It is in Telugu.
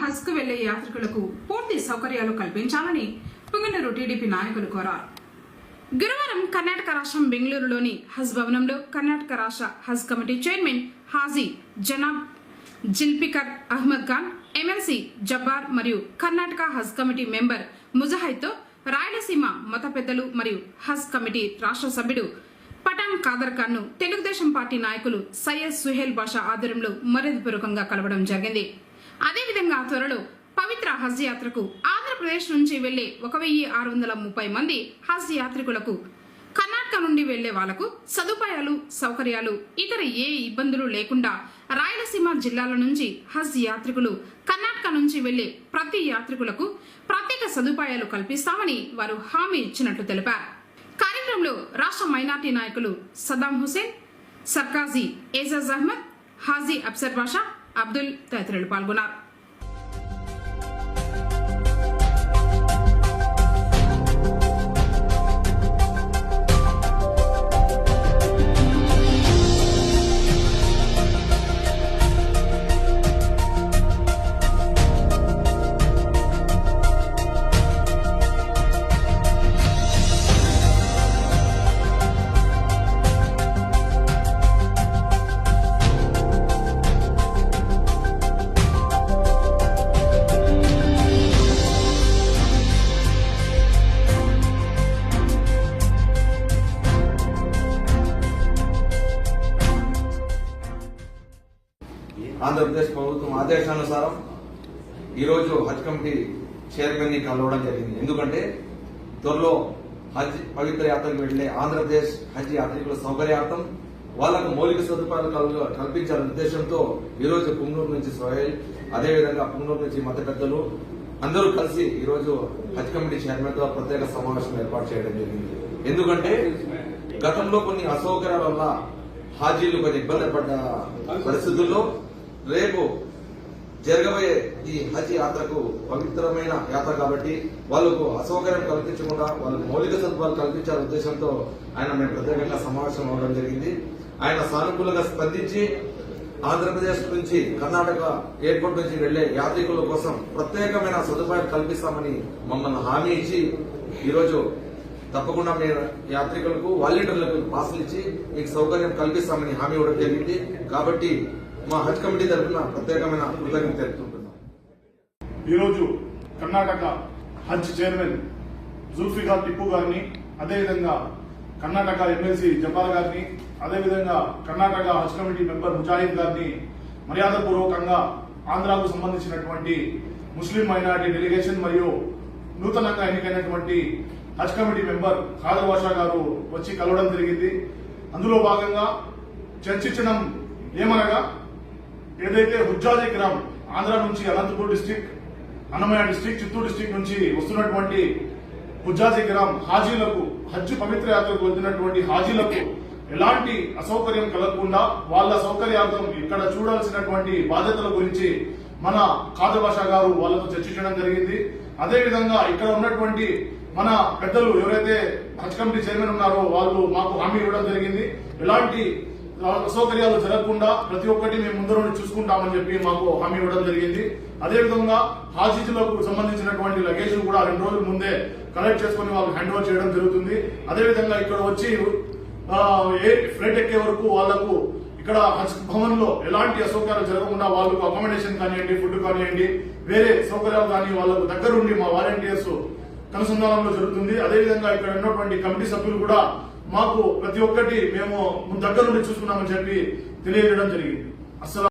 హజ్కు వెళ్ళే యాత్రికులకు పూర్తి సౌకర్యాలు కల్పించాలని పుంగనూరు టీడీపీ నాయకులు కోరారు. గురువారం కర్ణాటక రాష్ట్రం బెంగళూరులోని హజ్ భవనంలో కర్ణాటక రాష్ట్ర హజ్ కమిటీ చైర్మన్ హాజీ జనాబ్ జిల్పికర్ అహ్మద్ ఖాన్ ఎమ్మెల్సీ జబ్బార్ మరియు కర్ణాటక హజ్ కమిటీ మెంబర్ ముజాహిద్తో రాయలసీమ మత పెద్దలు మరియు హజ్ కమిటీ రాష్ట్ర సభ్యుడు పఠాన్ ఖాదర్ ఖాన్ను తెలుగుదేశం పార్టీ నాయకులు సయ్యద్ సుహేల్ బాషా ఆధ్వర్యంలో మర్యాదపూర్వకంగా కలవడం జరిగింది. అదేవిధంగా త్వరలో పవిత్ర హజ్ యాత్రకు ఆంధ్రప్రదేశ్ నుంచి వెళ్ళే ఒక వెయ్యి ఆరు వందల ముప్పై మంది హజ్ యాత్రికులకు కర్ణాటక నుండి వెళ్ళే వాళ్ళకు సదుపాయాలు సౌకర్యాలు ఇతర ఏ ఇబ్బందులు లేకుండా రాయలసీమ జిల్లాల నుంచి హజ్ యాత్రికులు కర్ణాటక నుంచి వెళ్ళే ప్రతి యాత్రికులకు ప్రత్యేక సదుపాయాలు కల్పిస్తామని వారు హామీ ఇచ్చినట్లు తెలిపారు. కార్యక్రమంలో రాష్ట్ర మైనార్టీ నాయకులు సద్దాం హుసేన్ సర్కాజీ ఏజాజ్ అహ్మద్ హాజీ అబ్సర్ బాషా അബ്ദുൽ തഹത്തിൽ പാൽഗുനാർ ఆంధ్రప్రదేశ్ ప్రభుత్వం ఆదేశానుసారం ఈరోజు హజ్ కమిటీ చైర్మన్ని కలవడం జరిగింది. ఎందుకంటే త్వరలో హజ్ పవిత్ర యాత్రకు వెళ్ళే ఆంధ్రప్రదేశ్ హజ్ యాత్రికుల సౌకర్యార్థం వాళ్ళకు మౌలిక సదుపాయాలు కల్పించాల కల్పించాలనే ఉద్దేశంతో ఈరోజు పుంగూరు నుంచి సోహెల్ అదేవిధంగా పుంగూరు నుంచి మత పెద్దలు అందరూ కలిసి ఈరోజు హజ్ కమిటీ చైర్మన్తో ప్రత్యేక సమావేశం ఏర్పాటు చేయడం జరిగింది. ఎందుకంటే గతంలో కొన్ని అసౌకర్యాల వల్ల హాజీలు కొన్ని ఇబ్బంది పడ్డ పరిస్థితుల్లో రేపు జరగబోయే ఈ హజ్ యాత్రకు పవిత్రమైన యాత్ర కాబట్టి వాళ్ళకు అసౌకర్యం కల్పించకుండా వాళ్ళకు మౌలిక సదుపాయాలు కల్పించాల ఉద్దేశంతో ఆయన మేము ప్రత్యేకంగా సమావేశం అవ్వడం జరిగింది. ఆయన సానుకూలంగా స్పందించి ఆంధ్రప్రదేశ్ నుంచి కర్ణాటక ఎయిర్పోర్ట్ నుంచి వెళ్ళే యాత్రికుల కోసం ప్రత్యేకమైన సదుపాయాలు కల్పిస్తామని మమ్మల్ని హామీ ఇచ్చి ఈరోజు తప్పకుండా మేము యాత్రికులకు వాలంటీర్లకు పాసులు ఇచ్చి మీకు సౌకర్యం కల్పిస్తామని హామీ ఇవ్వడం జరిగింది. కాబట్టి మా హజ్ కమిటీ తరఫున ప్రత్యేకమైన కృతజ్ఞత తెలుపుతుంటున్నాం ఈరోజు కర్ణాటక హజ్ చైర్మన్ జుల్ఫికార్ టిప్పు గారిని అదేవిధంగా కర్ణాటక ఎమ్మెల్సీ జపాల్ గారిని అదేవిధంగా కర్ణాటక హజ్ కమిటీ మెంబర్ ముజాహిద్ గారిని మర్యాదపూర్వకంగా ఆంధ్రాకు సంబంధించినటువంటి ముస్లిం మైనారిటీ డెలిగేషన్ మరియు నూతనంగా ఎన్నికైనటువంటి హజ్ కమిటీ మెంబర్ ఖాదర్ బాషా గారు వచ్చి కలవడం జరిగింది. అందులో భాగంగా చర్చించడం ఏమనగా ఏదైతే హుజ్జాజీ గ్రామ్ ఆంధ్ర నుంచి Anantapur district Annamayya district Chittoor district నుంచి వస్తున్నటువంటి హుజ్జాజీ గ్రామ్ హాజీలకు హజ్ పవిత్ర యాత్రకు వెళ్తున్నటువంటి హాజీలకు ఎలాంటి అసౌకర్యం కలగకుండా వాళ్ళ సౌకర్యార్థం ఇక్కడ చూడాల్సినటువంటి బాధ్యతల గురించి మన కాదు బాషా గారు వాళ్ళతో చర్చించడం జరిగింది. అదే విధంగా ఇక్కడ ఉన్నటువంటి మన పెద్దలు ఎవరైతే హజ్ కమిటీ చైర్మన్ ఉన్నారో వాళ్ళు మాకు హామీ ఇవ్వడం జరిగింది. ఎలాంటి అసౌకర్యాలు జరగకుండా ప్రతి ఒక్కటి మేము ముందు చూసుకుంటామని చెప్పి మాకు హామీ ఇవ్వడం జరిగింది. అదేవిధంగా హాజీజులకు సంబంధించినటువంటి లగేజ్ కూడా రెండు రోజుల ముందే కలెక్ట్ చేసుకుని వాళ్ళకి హ్యాండ్ ఓవర్ చేయడం జరుగుతుంది. అదేవిధంగా ఇక్కడ వచ్చి ఏ ఫ్లైట్ ఎక్కే వరకు వాళ్ళకు ఇక్కడ హజ్ భవన్లో ఎలాంటి అసౌకర్యాలు జరగకుండా వాళ్ళకు అకామిడేషన్ కానివ్వండి ఫుడ్ కానివ్వండి వేరే సౌకర్యాలు కానీ వాళ్ళకు దగ్గరుండి మా వాలంటీర్స్ అనుసంధానంలో జరుగుతుంది. అదేవిధంగా ఇక్కడ ఉన్నటువంటి కమిటీ సభ్యులు కూడా మాకు ప్రతి ఒక్కటి మేము దగ్గర నుండి చూసుకున్నామని చెప్పి తెలియజేయడం జరిగింది. అసలు